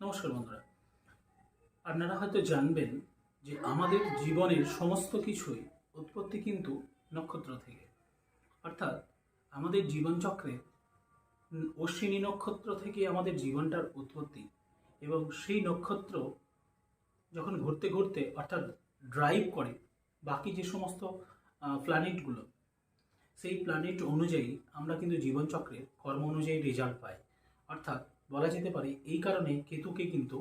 নমস্কার বন্ধুরা। আপনারা হয়তো জানবেন যে আমাদের জীবনের সমস্ত কিছুই উৎপত্তি কিন্তু নক্ষত্র থেকে। অর্থাৎ আমাদের জীবনচক্রে অশ্বিনী নক্ষত্র থেকে আমাদের জীবনটার উৎপত্তি এবং সেই নক্ষত্র যখন ঘুরতে ঘুরতে অর্থাৎ ড্রাইভ করে বাকি যে সমস্ত প্ল্যানেটগুলো সেই প্ল্যানেট অনুযায়ী আমরা কিন্তু জীবনচক্রের কর্ম অনুযায়ী রেজাল্ট পাই। অর্থাৎ বলা যেতে পারে এই কারণে কেতুকে কিন্তু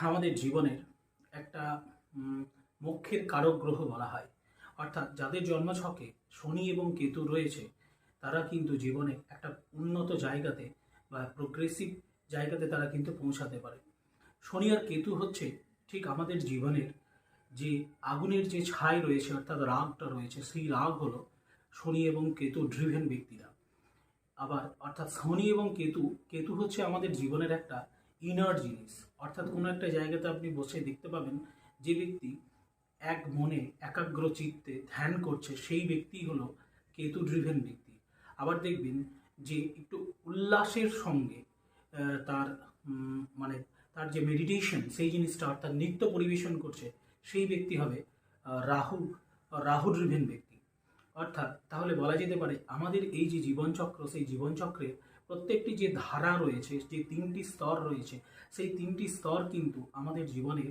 আমাদের জীবনের একটা মোক্ষের কারক গ্রহ বলা হয়। অর্থাৎ যাদের জন্মছকে শনি এবং কেতু রয়েছে, তারা কিন্তু জীবনে একটা উন্নত জায়গাতে বা প্রোগ্রেসিভ জায়গাতে তারা কিন্তু পৌঁছাতে পারে। শনি আর কেতু হচ্ছে ঠিক আমাদের জীবনের যে আগুনের যে ছাই রয়েছে, অর্থাৎ রাগটা রয়েছে, সেই রাগ হলো শনি এবং কেতু ড্রিভেন ব্যক্তিরা। আবার অর্থাৎ শনি এবং কেতু কেতু হচ্ছে আমাদের জীবনের একটা ইনার জিনিস। অর্থাৎ কোনো একটা জায়গাতে আপনি বসে দেখতে পাবেন যে ব্যক্তি এক মনে একাগ্র চিত্তে ধ্যান করছে, সেই ব্যক্তি হলো কেতু ড্রিভেন ব্যক্তি। আবার দেখবেন যে একটু উল্লাসের সঙ্গে তার মানে তার যে মেডিটেশন সেই জিনিসটা অর্থাৎ নৃত্য পরিবেশন করছে, সেই ব্যক্তি হবে রাহু রাহু ড্রিভেন ব্যক্তি। অর্থাৎ তাহলে বলা যেতে পারে আমাদের এই যে জীবনচক্র, সেই জীবনচক্রের প্রত্যেকটি যে ধারা রয়েছে, যে তিনটি স্তর রয়েছে, সেই তিনটি স্তর কিন্তু আমাদের জীবনের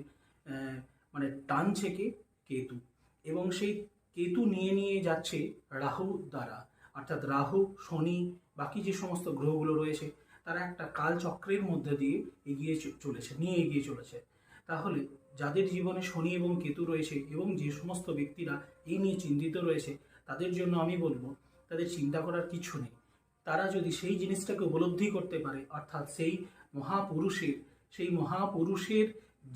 মানে টানছে কে কেতু এবং সেই কেতু নিয়ে নিয়ে যাচ্ছে রাহু দ্বারা। অর্থাৎ রাহু, শনি, বাকি যে সমস্ত গ্রহগুলো রয়েছে, তারা একটা কালচক্রের মধ্যে দিয়ে এগিয়ে চলেছে, নিয়ে এগিয়ে চলেছে। তাহলে যাদের জীবনে শনি এবং কেতু রয়েছে এবং যে সমস্ত ব্যক্তিরা এই নিয়ে চিন্তিত রয়েছে তাদের জন্য আমি বলব, তাদের চিন্তা করার কিছু নেই। তারা যদি সেই জিনিসটাকে উপলব্ধি করতে পারে, অর্থাৎ সেই মহাপুরুষের সেই মহাপুরুষের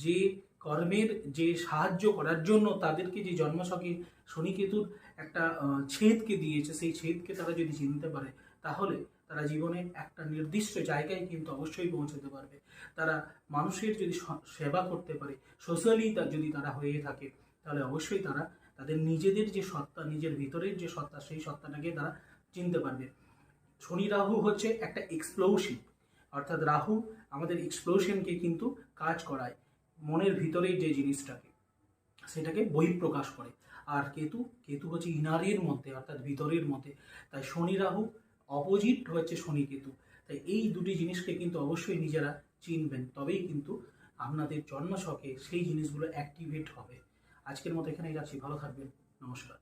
যে কর্মের যে সাহায্য করার জন্য তাদেরকে যে জন্মছকে শনিকেতুর একটা ছেদকে দিয়েছে, সেই ছেদকে তারা যদি চিনতে পারে, তাহলে তারা জীবনে একটা নির্দিষ্ট জায়গায় কিন্তু অবশ্যই পৌঁছতে পারবে। তারা মানুষের যদি সেবা করতে পারে, সোশ্যালি যদি তারা হয়ে থাকে, তাহলে অবশ্যই তারা তাদের নিজেদের যে সত্তা, নিজের ভিতরের যে সত্তা, সেই সত্তাটাকে তারা চিনতে পারবে। শনি রাহু হচ্ছে একটা এক্সপ্লোসিভ অর্থাৎ রাহু আমাদের এক্সপ্লোশনকে কিন্তু কাজ করায় মনের ভিতরের যে জিনিসটাকে, সেটাকে বহিঃপ্রকাশ করে। আর কেতু কেতু হচ্ছে ইনারের মধ্যে, অর্থাৎ ভিতরের মধ্যে। তাই শনি রাহু অপোজিট হচ্ছে শনি কেতু। তাই এই দুটি জিনিসকে কিন্তু অবশ্যই নিজেরা চিনবেন, তবেই কিন্তু আপনাদের জন্মছকে সেই জিনিসগুলো অ্যাক্টিভেট হবে। আজকের মতো এখানেই যাচ্ছি। ভালো থাকবেন। নমস্কার।